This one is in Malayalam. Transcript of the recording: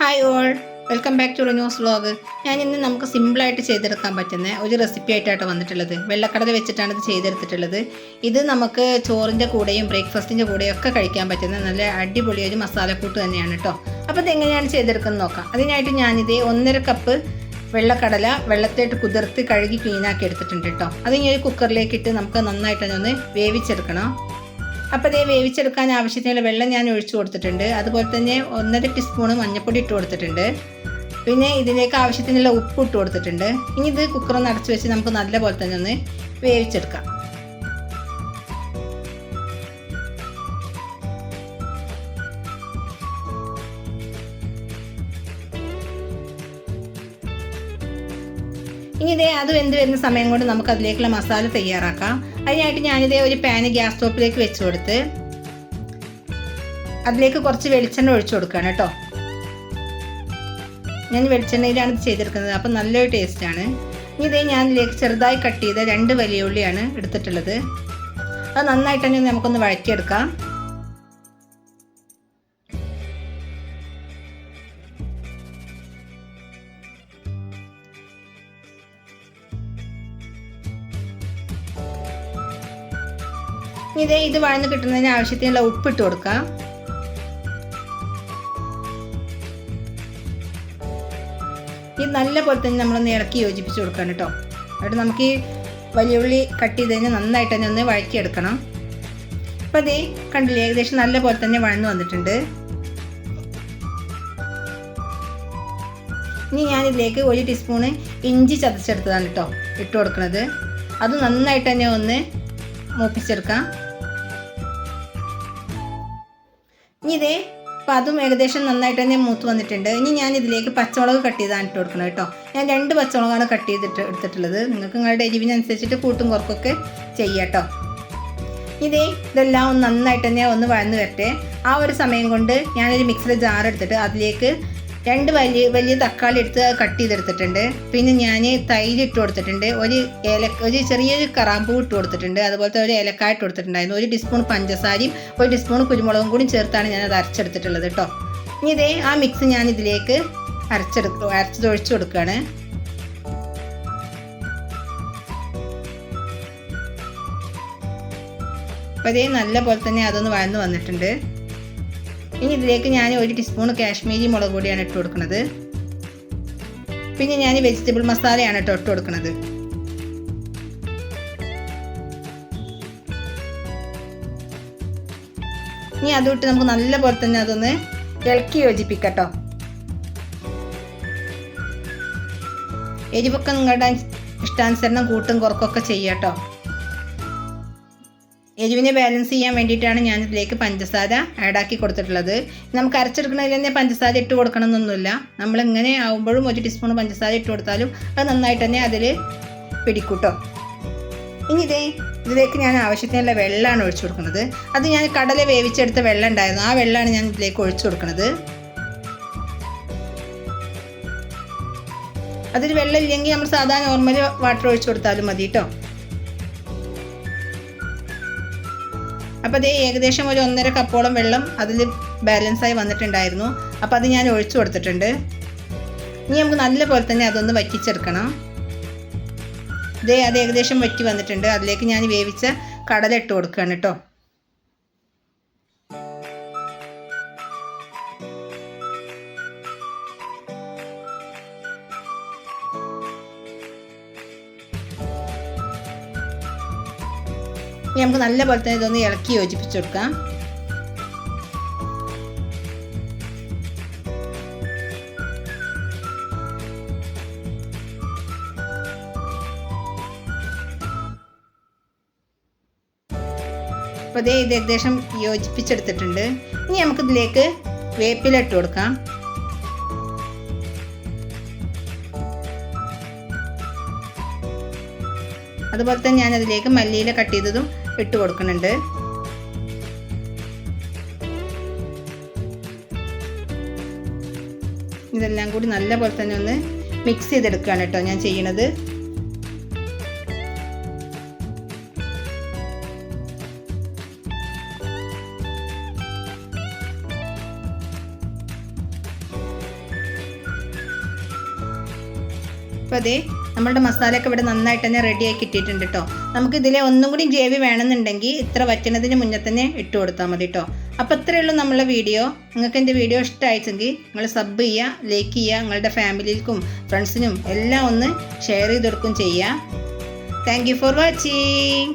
Hi all welcome back to news vlog ഞാൻ ഇന്ന് നമുക്ക് സിമ്പിളായിട്ട് ചെയ്തെടുക്കാൻ പറ്റുന്ന ഒരു റെസിപ്പി ആയിട്ടാണ് വന്നിട്ടുള്ളത്. വെള്ളക്കടല വെച്ചിട്ടാണ് ഇത് ചെയ്തെടുത്തിട്ടുള്ളത്. ഇത് നമുക്ക് ചോറിന്റെ കൂടെയും ബ്രേക്ക്ഫാസ്റ്റിന്റെ കൂടെയും ഒക്കെ കഴിക്കാൻ പറ്റുന്ന നല്ല അടിപൊളി ഒരു മസാലക്കൂട്ട് തന്നെയാണ് കേട്ടോ അപ്പോൾ ഇത് എങ്ങനെയാണ് ചെയ്തെടുക്കുന്നത് നോക്കാം. അതിനായിട്ട് ഞാനിത് ഒന്നര കപ്പ് വെള്ളക്കടല വെള്ളത്തിലിട്ട് കുതിർത്ത് കഴുകി ക്ലീനാക്കി എടുത്തിട്ടുണ്ട് കേട്ടോ അത് ഇനി ഒരു കുക്കറിലേക്ക് ഇട്ട് നമുക്ക് നന്നായിട്ട് ഒന്ന് വേവിച്ചെടുക്കണം. അപ്പോൾ ഇതേ വേവിച്ചെടുക്കാൻ ആവശ്യത്തിനുള്ള വെള്ളം ഞാൻ ഒഴിച്ചു കൊടുത്തിട്ടുണ്ട്. അതുപോലെ തന്നെ ഒന്നര ടീസ്പൂൺ മഞ്ഞൾപ്പൊടി ഇട്ട് കൊടുത്തിട്ടുണ്ട്. പിന്നെ ഇതിലേക്ക് ആവശ്യത്തിനുള്ള ഉപ്പ് ഇട്ട് കൊടുത്തിട്ടുണ്ട്. ഇനി ഇത് കുക്കറൊന്ന് അടച്ചു വെച്ച് നമുക്ക് നല്ലപോലെ തന്നെ ഒന്ന് വേവിച്ചെടുക്കാം. ഇനി ഇതേ അത് വെന്ത് വരുന്ന സമയം കൊണ്ട് നമുക്ക് അതിലേക്കുള്ള മസാല തയ്യാറാക്കാം. അതിനായിട്ട് ഞാനിതേ ഒരു പാന് ഗ്യാസ് സ്റ്റോപ്പിലേക്ക് വെച്ച് കൊടുത്ത് അതിലേക്ക് കുറച്ച് വെളിച്ചെണ്ണ ഒഴിച്ചു കൊടുക്കുകയാണ് കേട്ടോ. ഞാൻ വെളിച്ചെണ്ണയിലാണ് ഇത് ചെയ്തെടുക്കുന്നത്. അപ്പം നല്ലൊരു ടേസ്റ്റാണ് ഇനി ഇതേ ഞാൻ ഇതിലേക്ക് ചെറുതായി കട്ട് ചെയ്ത രണ്ട് വലിയ ഉള്ളിയാണ് എടുത്തിട്ടുള്ളത്. അത് നന്നായിട്ട് തന്നെ നമുക്കൊന്ന് വഴറ്റിയെടുക്കാം. ഇതേ ഇത് വഴന്ന് കിട്ടുന്നതിന് ആവശ്യത്തിനുള്ള ഉപ്പ് ഇട്ട് കൊടുക്കാം. ഇത് നല്ല പോലെ തന്നെ നമ്മളൊന്ന് ഇളക്കി യോജിപ്പിച്ച് കൊടുക്കണം കേട്ടോ. എന്നിട്ട് നമുക്ക് ഈ വലിയ ഉള്ളി കട്ട് ചെയ്ത് കഴിഞ്ഞാൽ നന്നായിട്ട് തന്നെ ഒന്ന് വഴക്കിയെടുക്കണം. അപ്പോൾ അതേ കണ്ടില്ലേ ഏകദേശം നല്ല പോലെ തന്നെ വഴന്ന് വന്നിട്ടുണ്ട്. ഇനി ഞാനിതിലേക്ക് ഒരു ടീസ്പൂണ് ഇഞ്ചി ചതച്ചെടുത്തതാണ് കേട്ടോ ഇട്ട് കൊടുക്കുന്നത് അത് നന്നായിട്ട് തന്നെ ഒന്ന് മൂപ്പിച്ചെടുക്കാം. ഇനി ഇതേ അപ്പം അതും ഏകദേശം നന്നായിട്ട് തന്നെ മൂത്ത് വന്നിട്ടുണ്ട്. ഇനി ഞാൻ ഇതിലേക്ക് പച്ചമുളക് കട്ട് ചെയ്താണ് ഇട്ട് കൊടുക്കണം കേട്ടോ. ഞാൻ രണ്ട് പച്ചമുളകാണ് കട്ട് ചെയ്തിട്ട് എടുത്തിട്ടുള്ളത്. നിങ്ങൾക്ക് നിങ്ങളുടെ എരിവിനനുസരിച്ചിട്ട് കൂട്ടും കുറക്കൊക്കെ ചെയ്യാം കേട്ടോ. ഇതേ ഇതെല്ലാം ഒന്ന് നന്നായിട്ട് തന്നെ ഒന്ന് വഴന്ന് വരട്ടെ. ആ ഒരു സമയം കൊണ്ട് ഞാനൊരു മിക്സർ ജാർ എടുത്തിട്ട് അതിലേക്ക് രണ്ട് വലിയ വലിയ തക്കാളി എടുത്ത് കട്ട് ചെയ്തെടുത്തിട്ടുണ്ട്. പിന്നെ ഞാൻ തൈര് ഇട്ട് കൊടുത്തിട്ടുണ്ട്. ഒരു ഏല ഒരു ചെറിയൊരു കറാമ്പൂ ഇട്ട് കൊടുത്തിട്ടുണ്ട്. അതുപോലത്തെ ഒരു ഏലക്കായ ഇട്ട് കൊടുത്തിട്ടുണ്ടായിരുന്നു. ഒരു ടീസ്പൂൺ പഞ്ചസാരയും ഒരു ടീസ്പൂൺ കുരുമുളകും കൂടി ചേർത്താണ് ഞാൻ അത് അരച്ചെടുത്തിട്ടുള്ളത് കേട്ടോ ഇനി ഇതേ ആ മിക്സ് ഞാൻ ഇതിലേക്ക് അരച്ചെടുക്കും അരച്ചതൊഴിച്ചു കൊടുക്കുകയാണ് അപ്പോൾ ഇതേ നല്ല പോലെ തന്നെ അതൊന്ന് വഴന്ന് വന്നിട്ടുണ്ട്. ഇനി ഇതിലേക്ക് ഞാൻ ഒരു ടീസ്പൂൺ കാശ്മീരി മുളക് പൊടിയാണ് ഇട്ട് കൊടുക്കുന്നത്. പിന്നെ ഞാൻ വെജിറ്റബിൾ മസാലയാണ് കേട്ടോ ഇട്ട് കൊടുക്കുന്നത്. ഇനി അതുവിട്ട് നമുക്ക് നല്ല പോലെ തന്നെ അതൊന്ന് ഇളക്കി യോജിപ്പിക്കട്ടോ എരിവൊക്കെ നിങ്ങളുടെ ഇഷ്ടാനുസരണം കൂട്ടും കുറക്കൊക്കെ ചെയ്യാട്ടോ എരിവിനെ ബാലൻസ് ചെയ്യാൻ വേണ്ടിയിട്ടാണ് ഞാൻ ഇതിലേക്ക് പഞ്ചസാര ആഡാക്കി കൊടുത്തിട്ടുള്ളത്. നമുക്ക് അരച്ചെടുക്കുന്നതിൽ തന്നെ പഞ്ചസാര ഇട്ട് കൊടുക്കണം എന്നൊന്നുമില്ല നമ്മൾ ഇങ്ങനെ ആവുമ്പോഴും ഒരു ടീസ്പൂൺ പഞ്ചസാര ഇട്ട് കൊടുത്താലും അത് നന്നായിട്ട് തന്നെ അതിൽ പിടിക്കൂട്ടോ. ഇനി ഇതേ ഇതിലേക്ക് ഞാൻ ആവശ്യത്തിനുള്ള വെള്ളമാണ് ഒഴിച്ചു കൊടുക്കുന്നത്. അത് ഞാൻ കടല വേവിച്ചെടുത്ത വെള്ളം ഉണ്ടായിരുന്നു. ആ വെള്ളമാണ് ഞാൻ ഇതിലേക്ക് ഒഴിച്ചു കൊടുക്കുന്നത്. അതിൽ വെള്ളം ഇല്ലെങ്കിൽ നമ്മൾ സാധാരണ നോർമൽ വാട്ടർ ഒഴിച്ചു കൊടുത്താലും മതി കേട്ടോ അപ്പോൾ അത് ഏകദേശം ഒരു ഒന്നര കപ്പോളം വെള്ളം അതിൽ ആയി വന്നിട്ടുണ്ടായിരുന്നു. അപ്പോൾ അത് ഞാൻ ഒഴിച്ചു കൊടുത്തിട്ടുണ്ട്. ഇനി നമുക്ക് നല്ല പോലെ തന്നെ അതൊന്ന് വറ്റിച്ചെടുക്കണം. ഇതേ അത് ഏകദേശം വറ്റി വന്നിട്ടുണ്ട്. അതിലേക്ക് ഞാൻ വേവിച്ച കടല ഇട്ട് കൊടുക്കുകയാണ് കേട്ടോ. ഇനി നമുക്ക് നല്ല പോലെ തന്നെ ഇതൊന്ന് ഇളക്കി യോജിപ്പിച്ച് കൊടുക്കാം. അപ്പോൾ ഇത് ഏകദേശം യോജിപ്പിച്ചെടുത്തിട്ടുണ്ട്. ഇനി നമുക്കിതിലേക്ക് വേപ്പില ഇട്ട് കൊടുക്കാം. അതുപോലെ തന്നെ ഞാൻ അതിലേക്ക് മല്ലിയില കട്ട് ചെയ്തതും ഇട്ട് കൊടുക്കുന്നുണ്ട്. ഇതെല്ലാം കൂടി നല്ലപോലെ തന്നെ ഒന്ന് മിക്സ് ചെയ്തെടുക്കുകയാണ് കേട്ടോ ഞാൻ ചെയ്യണത് അപ്പോൾ അതേ നമ്മളുടെ മസാലയൊക്കെ ഇവിടെ നന്നായിട്ട് തന്നെ റെഡിയാക്കി ഇട്ടിട്ടുണ്ട് കേട്ടോ നമുക്ക് ഇതിലെ ഒന്നും കൂടി ഗ്രേവി വേണമെന്നുണ്ടെങ്കിൽ ഇത്ര വറ്റുന്നതിന് മുന്നേ തന്നെ ഇട്ട് കൊടുത്താൽ മതി കേട്ടോ അപ്പോൾ ഇത്രയേ ഉള്ളൂ നമ്മളെ വീഡിയോ നിങ്ങൾക്ക് എന്റെ വീഡിയോ ഇഷ്ടമായിട്ടെങ്കിൽ നിങ്ങൾ സബ് ചെയ്യുക ലൈക്ക് ചെയ്യുക നിങ്ങളുടെ ഫാമിലിക്കും ഫ്രണ്ട്സിനും എല്ലാം ഒന്ന് ഷെയർ ചെയ്ത് കൊടുക്കും ചെയ്യുക. Thank you for watching